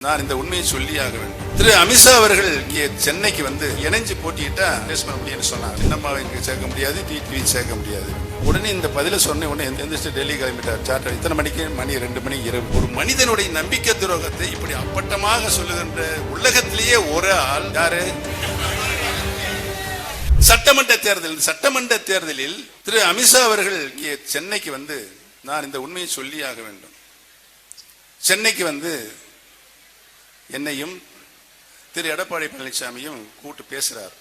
நான் இந்த உண்மையை சொல்லி ஆக வேண்டும் திரு அமித்ஷா அவர்கள் இங்கே சென்னைக்கு வந்து இணைஞ்சு போட்டியிட்டா பேச பண்ண முடியும்னு சொன்னாங்க. சின்னம்மாவை இங்கே சேர்க்க முடியாது டிடிவி சேர்க்க முடியாது. உடனே இந்த பதில சொன்ன உடனே எந்த- எந்திரிச்சு டெல்லி கிளம்பிட்டார். சார்ட்டர் இத்தனை மணிக்கு? மணி ரெண்டு மணி இரவு ஒரு மனிதனுடைய நம்பிக்கை துரோகத்தை இப்படி அப்பட்டமாக சொல்லுகின்ற உலகத்திலேயே ஒரு ஆள் யாரு? சட்டமன்ற தேர்தல் சட்டமன்ற தேர்தலில் திரு அமித்ஷா அவர்கள் இங்கே சென்னைக்கு வந்து நான் இந்த உண்மையை சொல்லி ஆக வேண்டும். சென்னைக்கு வந்து என்னையும் திரு எடப்பாடி பழனிசாமியும் கூட்டு பேசுறார்.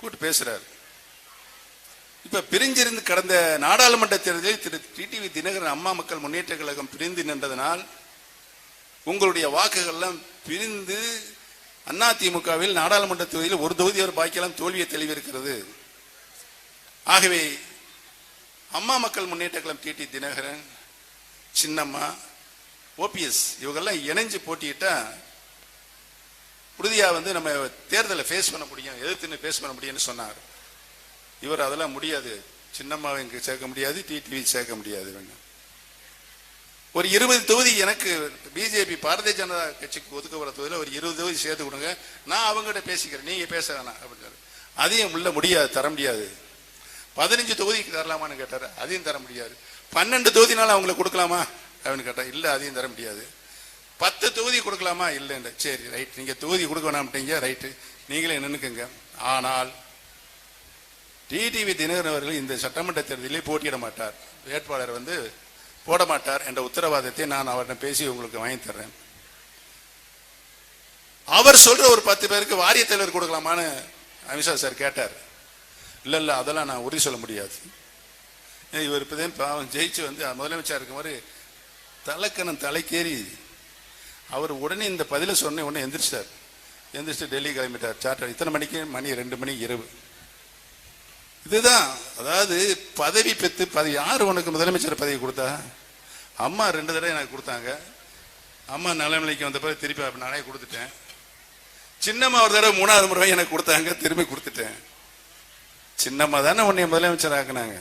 கூட்டு பேசுறார். இப்ப பிரிஞ்சிருந்து கடந்த நாடாளுமன்ற தேர்தலில் திரு டிடிவி தினகரன் அம்மா மக்கள் முன்னேற்ற கழகம் பிரிந்து நின்றதனால் உங்களுடைய வாக்குகள்லாம் பிரிந்து அதிமுகவில் நாடாளுமன்ற தொகுதியில் ஒரு தொகுதி ஒரு பாக்கியெல்லாம் தோல்வியை தெளிவிருக்கிறது. ஆகவே அம்மா மக்கள் முன்னேற்ற கழகம் டிடி தினகரன் சின்னம்மா ஓபிஎஸ் இவங்கெல்லாம் இணைஞ்சு போட்டியிட்டா உறுதியா வந்து நம்ம தேர்தலை ஃபேஸ் பண்ண முடியும் எதிர்த்துன்னு ஃபேஸ் பண்ண முடியும்னு சொன்னார். இவர் அதெல்லாம் முடியாது. சின்னம்மாவை இங்கே சேர்க்க முடியாது டிடிவி சேர்க்க முடியாது வேணும் ஒரு இருபது தொகுதி எனக்கு பிஜேபி பாரதிய ஜனதா கட்சிக்கு ஒதுக்கப்பட தொகுதியில் ஒரு இருபது தொகுதி சேர்த்து கொடுங்க. நான் அவங்ககிட்ட பேசிக்கிறேன் நீங்க பேச வேணாம் அப்படின்னாரு. அதையும் உள்ள முடியாது தர முடியாது. பதினஞ்சு தொகுதிக்கு தரலாமான்னு கேட்டாரு அதையும் தர முடியாது. பன்னெண்டு தொகுதினால அவங்களுக்கு கொடுக்கலாமா? அப்படின்னு கேட்டால் இல்லை அதையும் தர முடியாது. பத்து தொகுதி கொடுக்கலாமா? இல்லைன்ற. சரி ரைட் நீங்கள் தொகுதி கொடுக்க வேணாம்ட்டீங்க ரைட்டு நீங்களே நின்றுக்குங்க ஆனால் டிடிவி தினகரன் அவர்கள் இந்த சட்டமன்ற தேர்தலில் போட்டியிட மாட்டார். வேட்பாளர் வந்து போட மாட்டார் என்ற உத்தரவாதத்தை நான் அவர்கிட்ட பேசி உங்களுக்கு வாங்கி தர்றேன். அவர் சொல்ற ஒரு பத்து பேருக்கு வாரிய தலைவர் கொடுக்கலாமான்னு அமித்ஷா சார் கேட்டார். இல்லை இல்லை அதெல்லாம் நான் உறுதி சொல்ல முடியாது. இவர் இப்பதான் பாவம் ஜெயிச்சு வந்து முதலமைச்சர் இருக்கும் மாதிரி தலைக்கணம் தலைக்கேறி அவர் உடனே இந்த பதில சொன்ன உடனே எந்திரிச்சார் எந்திரிச்சு டெல்லி கிளம்பிட்டார். சார்ட்டர் இத்தனை மணிக்கு? மணி ரெண்டு மணி இரவு. இதுதான் அதாவது பதவி பெற்று பதவி யார் உனக்கு முதலமைச்சர் பதவி கொடுத்தா? அம்மா ரெண்டு தடவை எனக்கு கொடுத்தாங்க. அம்மா நலநிலைக்கு வந்த பிறகு திருப்பி நானே கொடுத்துட்டேன். சின்னம்மா ஒரு தடவை மூணாவது முறை எனக்கு கொடுத்தாங்க திரும்பி கொடுத்துட்டேன். சின்னம்மா தானே உன்னை முதலமைச்சர் ஆக்குனாங்க.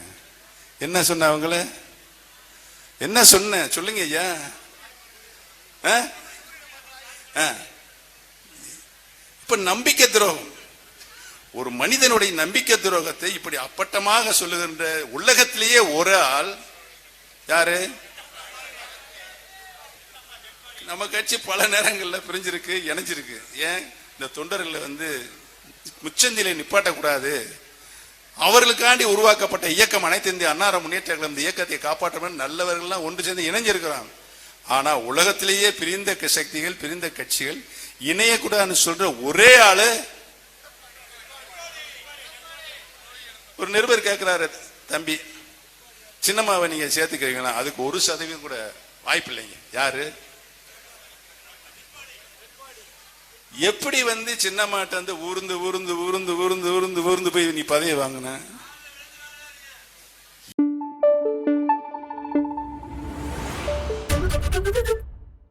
என்ன சொன்ன அவங்கள? என்ன சொன்ன? சொல்லுங்க ஐயா. ஆ? ஆ. இப்ப நம்பிக்கை துரோகம். ஒரு மனிதனுடைய நம்பிக்கை துரோகத்தை இப்படி அப்பட்டமாக சொல்லுகின்ற உலகத்திலேயே ஒரு ஆள் யாரு? நம்ம கட்சி பல நேரங்களில் பிரிஞ்சிருக்கு இணைஞ்சிருக்கு. ஏன்? இந்த தொண்டர்களை வந்து முச்சந்தில நிப்பாட்டக்கூடாது. அவர்களுக்காண்டி உருவாக்கப்பட்ட இயக்கம் அனைத்து இந்திய அன்னார முன்னேற்ற கழகம் இந்த இயக்கத்தை காப்பாற்றணும் நல்லவர்கள்லாம் ஒன்று சேர்ந்து இணைஞ்சிருக்கிறாங்க. ஆனா உலகத்திலேயே பிரிந்த சக்திகள் பிரிந்த கட்சிகள் இணையக்கூடாதுன்னு சொல்ற ஒரே ஆளு ஒரு நிருபர் கேட்கிறாரு தம்பி. சின்னம்மாவை நீங்க சேர்த்துக்கிறீங்களா? அதுக்கு ஒரு சதவீதம் கூட வாய்ப்பு இல்லைங்க யாரு? எப்படி வந்து சின்னம்மாட்ட வந்து ஊர்ந்து ஊர்ந்து ஊர்ந்து ஊர்ந்து ஊர்ந்து ஊர்ந்து போய் நீ பதவி வாங்கின?